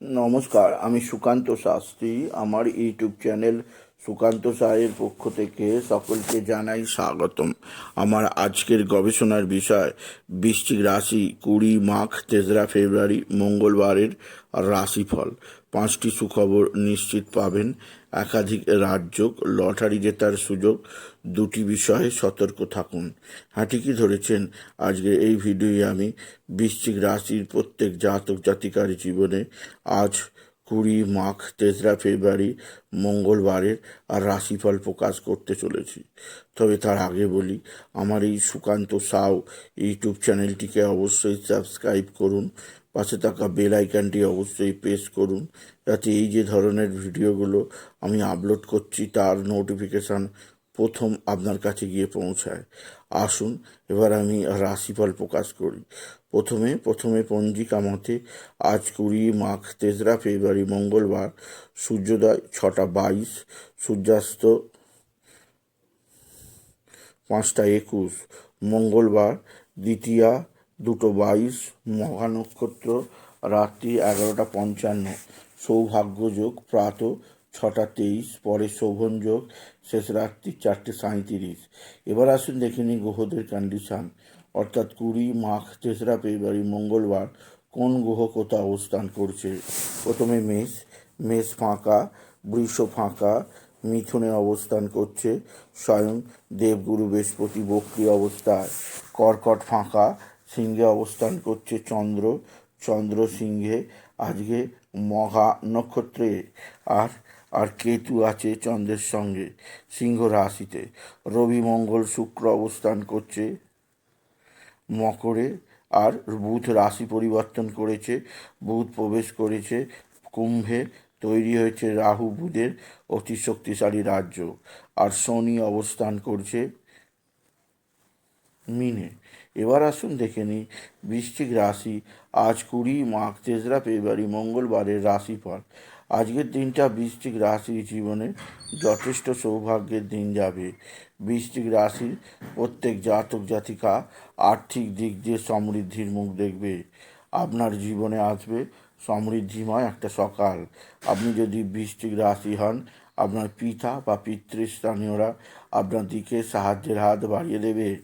নমস্কার আমি সুকান্ত শাস্ত্রী আমার ইউটিউব চ্যানেল সুকান্ত সাহের পক্ষ থেকে সকলকে জানাই স্বাগতম। আমার আজকের গবেষণার বিষয়, বৃশ্চিক রাশি কুড়ি মাঘ, তেসরা ফেব্রুয়ারি, মঙ্গলবারের রাশিফল। পাঁচটি সুখবর নিশ্চিত পাবেন। একাধিক রাজযোগ, লটারি জেতার সুযোগ, দুটি বিষয়ে সতর্ক থাকুন। হ্যাঁ ঠিকই ধরেছেন? আজকে এই ভিডিওয়ে আমি বৃশ্চিক রাশির প্রত্যেক জাতক জাতিকার জীবনে আজ কুড়ি, মাঘ, তেসরা ফেব্রুয়ারি, মঙ্গলবারের আর রাশিফল প্রকাশ করতে চলেছি। তবে তার আগে বলি, আমার এই সুকান্ত সাউ ইউটিউব চ্যানেলটিকে অবশ্যই সাবস্ক্রাইব করুন, পাশে থাকা বেল আইকনটি অবশ্যই প্রেস করুন, যাতে এই যে ধরনের ভিডিওগুলো আমি আপলোড করছি, তার নোটিফিকেশান প্রথম আপনার কাছে গিয়ে পৌঁছায়। আসুন, এবার আমি রাশিফল প্রকাশ করি। প্রথমে প্রথমে পঞ্জিকা মতে আজ কুড়ি মাঘ তেসরা ফেব্রুয়ারি মঙ্গলবার, সূর্যোদয় ছটা বাইশ, সূর্যাস্ত পাঁচটা একুশ, মঙ্গলবার দ্বিতীয়া দুটো বাইশ মহা নক্ষত্র রাত্রি এগারোটা পঞ্চান্ন, সৌভাগ্যযোগ প্রাত ছটা তেইশ, পরে শোভন যোগ, শেষ রাত্রি চারটে সাঁইত্রিশ। এবার আসুন দেখে নিই গ্রহদের কন্ডিশান অর্থাৎ কুড়ি, মাঘ, তেসরা, ফেব্রুয়ারি, মঙ্গলবার কোন গ্রহ কোথা অবস্থান করছে? প্রথমে মেষ মেষ ফাঁকা, বৃষ ফাঁকা, মিথুনে অবস্থান করছে, স্বয়ং দেবগুরু বৃহস্পতি বক্রি অবস্থায়। কর্কট ফাঁকা, সিংহে অবস্থান করছে চন্দ্র চন্দ্র সিংহে, আজকে মহা নক্ষত্রে। আর আর কেতু আছে চন্দ্রের সঙ্গে সিংহ রাশিতে। রবি মঙ্গল শুক্র অবস্থান করছে মকরে আর বুধ রাশি পরিবর্তন করেছে। বুধ প্রবেশ করেছে কুম্ভে, তৈরি হয়েছে রাহু বুধের অতি শক্তিশালী রাজ্য। আর শনি অবস্থান করছে মিনে। এবার আসুন দেখে নিই বৃশ্চিক রাশি। আজ কুড়ি মাঘ, তেসরা ফেব্রুয়ারি, মঙ্গলবারের রাশিফল। আজকের দিনটা বৃষ্টিক রাশির জীবনে যথেষ্ট সৌভাগ্যের দিন যাবে। বৃষ্টিক রাশির প্রত্যেক জাতক, জাতিকা আর্থিক দিক দিয়ে সমৃদ্ধির মুখ দেখবে। আপনার জীবনে আসবে সমৃদ্ধিময় একটা সকাল। আপনি যদি বৃষ্টিক রাশি হন, আপনার পিতা বা পিতৃস্থানীয়রা আপনার দিকে সাহায্যের হাত বাড়িয়ে দেবে।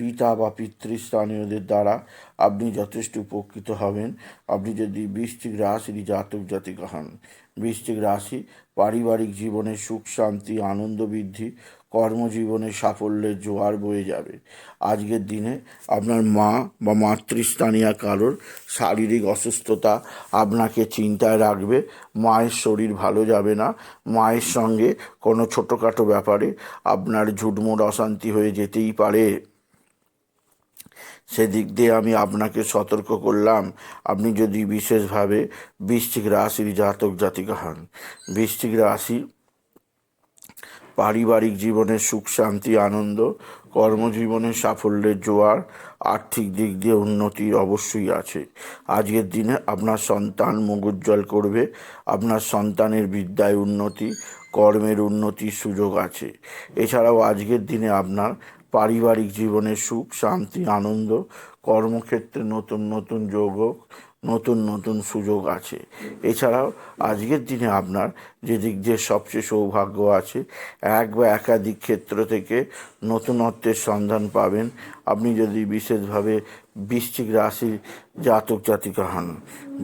পিতা বা পিতৃস্থানীয়দের দ্বারা আপনি যথেষ্ট উপকৃত হবেন। আপনি যদি বৃষ্টিক রাশির জাতক জাতিকা হন। বৃষ্টিক রাশি পারিবারিক জীবনে সুখ, শান্তি, আনন্দ বৃদ্ধি, কর্মজীবনে সাফল্যের জোয়ার বয়ে যাবে। আজকের দিনে আপনার মা বা মাতৃস্থানীয় কারোর শারীরিক অসুস্থতা আপনাকে চিন্তায় রাখবে। মায়ের শরীর ভালো যাবে না। মায়ের সঙ্গে কোনো ছোটোখাটো ব্যাপারে আপনার ঝুটমুট অশান্তি হয়ে যেতেই পারে। সেদিক দিয়ে আমি আপনাকে সতর্ক করলাম। আপনি যদি বিশেষভাবে বৃশ্চিক রাশির জাতক জাতিকা হন, বৃশ্চিক রাশি পারিবারিক জীবনে সুখ, শান্তি, আনন্দ, কর্মজীবনে সাফল্যের জোয়ার, আর্থিক দিক দিয়ে উন্নতি অবশ্যই আছে। আজকের দিনে আপনার সন্তান মুখ উজ্জ্বল করবে, আপনার সন্তানের বিদ্যায় উন্নতি, কর্মের উন্নতির সুযোগ আছে। এছাড়াও আজকের দিনে আপনার পারিবারিক জীবনে সুখ, শান্তি, আনন্দ, কর্মক্ষেত্রে নতুন নতুন যোগ নতুন নতুন সুযোগ আছে। এছাড়াও আজকের দিনে আপনার যে দিক দিয়ে সবচেয়ে সৌভাগ্য আছে, এক বা একাধিক ক্ষেত্র থেকে নতুনত্বের সন্ধান পাবেন। আপনি যদি বিশেষভাবে বৃশ্চিক রাশির জাতক জাতিকা হন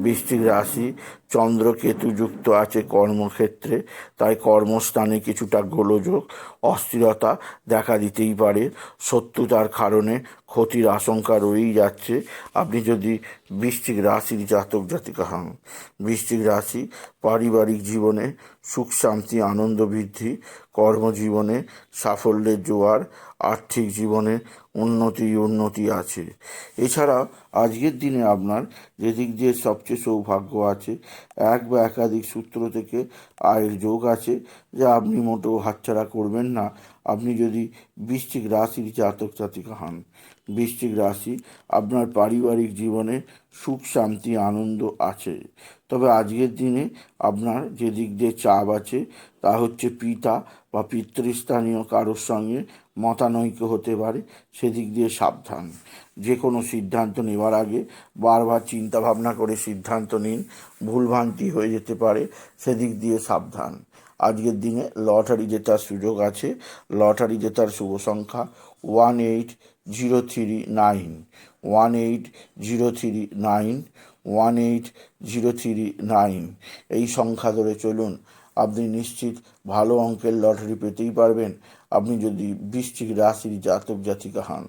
বৃশ্চিক রাশি চন্দ্র কেতু যুক্ত আছে কর্মক্ষেত্রে, তাই কর্মস্থানে কিছুটা গোলযোগ, অস্থিরতা দেখা দিতেই পারে। শত্রুতার কারণে ক্ষতির আশঙ্কা রয়েই যাচ্ছে। আপনি যদি বৃষ্টিক রাশির জাতক জাতিকা হন, বৃষ্টিক রাশি পারিবারিক জীবনে সুখ, শান্তি, আনন্দ বৃদ্ধি, কর্মজীবনে সাফল্যের জোয়ার, আর্থিক জীবনে উন্নতি উন্নতি আছে। এছাড়া আজকের দিনে আপনার যেদিক দিয়ে সবচেয়ে সৌভাগ্য আছে। এক বা একাধিক সূত্র থেকে আয়ের যোগ আছে, যা আপনি মোটেও হাতছাড়া করবেন না। আপনি যদি বৃশ্চিক রাশির জাতক জাতিকা হন, বৃশ্চিক রাশি আপনার পারিবারিক জীবনে সুখ, শান্তি, আনন্দ আছে। তবে আজকের দিনে আপনার যে দিক দিয়ে চাপ আছে, তা হচ্ছে পিতা বা পিতৃস্থানীয় কারোর সঙ্গে মতানৈক্য হতে পারে, সেদিক দিয়ে সাবধান। যে কোনো সিদ্ধান্ত নেওয়ার আগে বারবার চিন্তা ভাবনা করে সিদ্ধান্ত নিন, ভুলভ্রান্তি হয়ে যেতে পারে, সেদিক দিয়ে সাবধান। আজকের দিনে লটারি জেতার সুযোগ আছে। লটারি জেতার শুভ সংখ্যা one eight zero three nine. One eight zero three nine. One eight zero three nine. এই সংখ্যা ধরে চলুন, আপনি নিশ্চিত ভালো অঙ্কের লটারি পেতেই পারবেন। আপনি যদি বৃশ্চিক রাশির জাতক জাতিকা হন,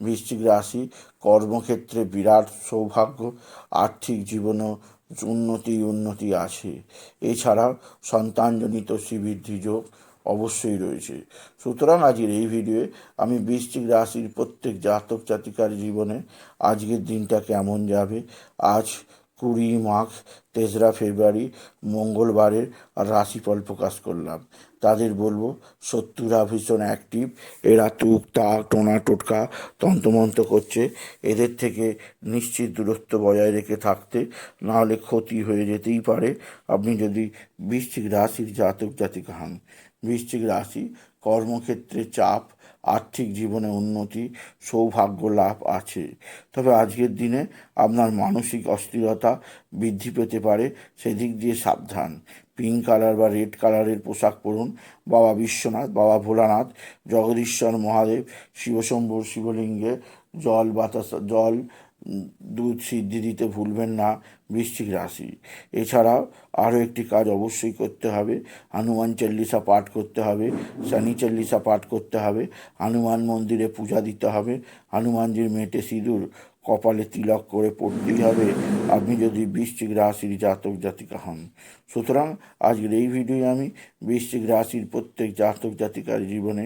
বৃশ্চিক রাশি কর্মক্ষেত্রে বিরাট সৌভাগ্য, আর্থিক জীবনেও উন্নতি উন্নতি আছে। এছাড়া সন্তানজনিত শ্রীবৃদ্ধি যোগ অবশ্যই রয়েছে। সুতরাং আজকের এই ভিডিওয়ে আমি বৃশ্চিক রাশির প্রত্যেক জাতক জাতিকার জীবনে আজকের দিনটা কেমন যাবে? আজ কুড়ি মাঘ তেসরা ফেব্রুয়ারি মঙ্গলবারের রাশিফল প্রকাশ করলাম। তাদের বলব শত্রুরা ভীষণ অ্যাক্টিভ এরা তুক তাক টোনা টোটকা তন্ত্রমন্ত্র করছে। এদের থেকে নিশ্চিত দূরত্ব বজায় রেখে থাকতে নাহলে ক্ষতি হয়ে যেতেই পারে। আপনি যদি বৃশ্চিক রাশির জাতক জাতিক হন, বৃশ্চিক রাশি কর্মক্ষেত্রে চাপ, আর্থিক জীবনে উন্নতি, সৌভাগ্য লাভ আছে। তবে আজকের দিনে আপনার মানসিক অস্থিরতা বৃদ্ধি পেতে পারে, সেদিক দিয়ে সাবধান। পিঙ্ক কালার বা রেড কালারের পোশাক পরুন। বাবা বিশ্বনাথ, বাবা ভোলানাথ, জগদীশ্বর মহাদেব শিবশম্ভুর শিবলিঙ্গে, জল বাতাস, জল দুধ সিদ্ধি দিতে ভুলবেন না, বৃশ্চিক রাশি। এছাড়াও আরও একটি কাজ অবশ্যই করতে হবে, হনুমান চল্লিশা পাঠ করতে হবে, শনি চল্লিশা পাঠ করতে হবে, হনুমান মন্দিরে পূজা দিতে হবে, হনুমানজির মেটে সিঁদুর কপালে তিলক করে পড়তেই হবে। আপনি যদি বৃশ্চিক রাশির জাতক, জাতিকা হন। সুতরাং আজকের এই ভিডিওয়ে আমি বৃশ্চিক রাশির প্রত্যেক জাতক, জাতিকার জীবনে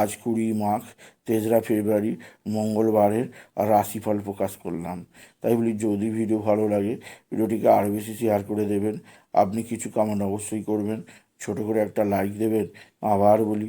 আজ কুড়ি মাঘ, তেসরা ফেব্রুয়ারি, মঙ্গলবারের রাশিফল প্রকাশ করলাম। তাই বলি, যদি ভিডিও ভালো লাগে, ভিডিওটিকে আরও বেশি শেয়ার করে দেবেন। আপনি কিছু কামনা অবশ্যই করবেন। ছোট করে একটা লাইক দেবেন। আবার বলি